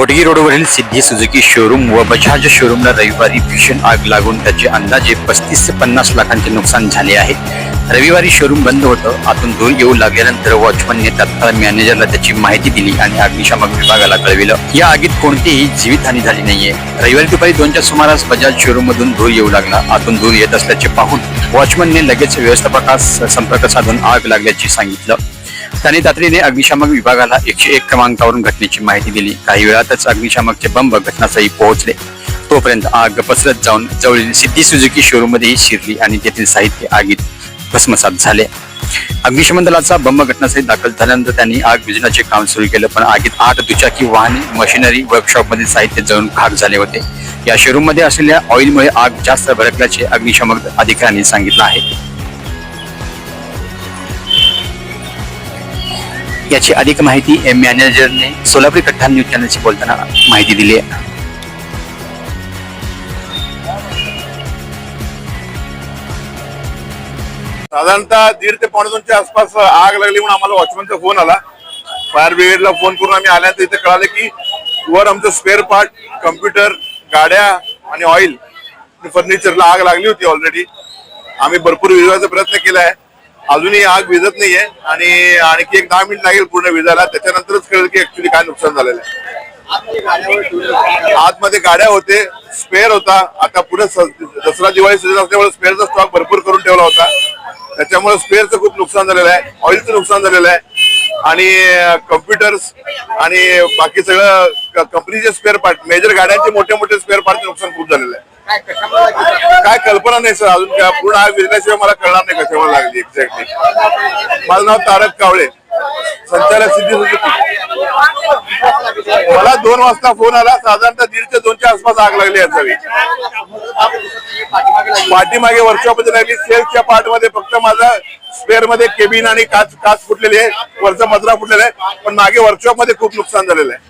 खोटगी रोडवरील सिद्धी Suzuki showroom व बजाज शोरूमला रविवारी भीषण आग लागून त्याचे अंदाजे पस्तीस ते पन्नास लाखांचे नुकसान झाले आहे. रविवारी शोरूम बंद होतं. आतून धूर येऊ लागल्यानंतर वॉचमनने तत्काळ मॅनेजरला त्याची माहिती दिली आणि अग्निशामक विभागाला कळविलं. या आगीत कोणतीही जीवितहानी झाली नाहीये. रविवारी दुपारी दोनच्या सुमारास बजाज शोरूम मधून धूर येऊ लागला. आतून धूर येत असल्याचे पाहून वॉचमनने लगेच व्यवस्थापकास संपर्क साधून आग लागल्याचे सांगितलं. त्याने तातडीने अग्निशामक विभागाला एकशे एक क्रमांकावरून घटनेची माहिती दिली. काही वेळातच अग्निशामकचे बंब घटनास्थळी पोहोचले. तोपर्यंत आग पसरत जाऊन जवळील सिद्धी सुझुकी शोरूम मध्येही शिरली आणि तेथील साहित्य आगीत भस्मसात झाले. अग्निशमन दलाचा बंब घटनास्थळी दाखल झाल्यानंतर त्यांनी आग विजनाचे काम सुरू केलं पण आगीत आठ दुचाकी वाहने मशिनरी वर्कशॉप मधील साहित्य जळून खाक झाले होते. या शोरूममध्ये असलेल्या ऑइलमुळे आग जास्त भडकल्याचे अग्निशमक अधिकाऱ्यांनी सांगितलं आहे. याची अधिक माहिती एम मॅनेजरने सोलापूर कठ्ठा न्यूज चॅनलशी बोलताना माहिती दिली आहे. साधारणतः दीड ते पावणे दोनच्या आसपास आग लागली म्हणून आम्हाला वॉचमनचा फोन आला. फायर ब्रिगेडला फोन करून आम्ही आल्यानंतर इथे कळालं की वर आमचं स्पेअर पार्ट कम्प्युटर गाड्या आणि ऑइल फर्निचरला आग लागली होती ऑलरेडी आम्ही भरपूर विजवायचा प्रयत्न केला आहे. अजूनही आग विझत नाहीये आणि आणखी एक दहा मिनिट लागेल पूर्ण विजायला. त्याच्यानंतरच कळेल की ऍक्च्युली काय नुकसान झालेलं आहे. आतमध्ये गाड्या होते स्पेअर होता. आता पुढे दसरा दिवाळी सीझन असल्यामुळे स्पेअरचा स्टॉक भरपूर करून ठेवला होता. त्याच्यामुळे स्पेअरचं खूप नुकसान झालेलं आहे. ऑइलचं नुकसान झालेलं आहे. आणि कम्प्युटर्स आणि बाकी सगळं कंपनीचे स्पेअर पार्ट मेजर गाड्यांचे मोठे मोठे स्पेअर पार्टचे नुकसान खूप झालेलं आहे. काय कल्पना नाही सर अजून काय. पूर्ण आग विजल्याशिवाय मला कळणार नाही कशामुळे लागली एक्झॅक्टली माझं नाव तारक कावळे. संचालक सिद्धी सुजुकी मला दोन वाजता फोन आला. साधारणतः दीड ते दोनच्या आसपास आग लागली असावी पाठीमागे वर्कशॉपमध्ये लागली. सेल्सच्या पार्टमध्ये फक्त माझा स्पेअरमध्ये केबिन आणि काच काच फुटलेली आहे. वरचा मजरा फुटलेला आहे. पण मागे वर्कशॉपमध्ये खूप नुकसान झालेलं आहे.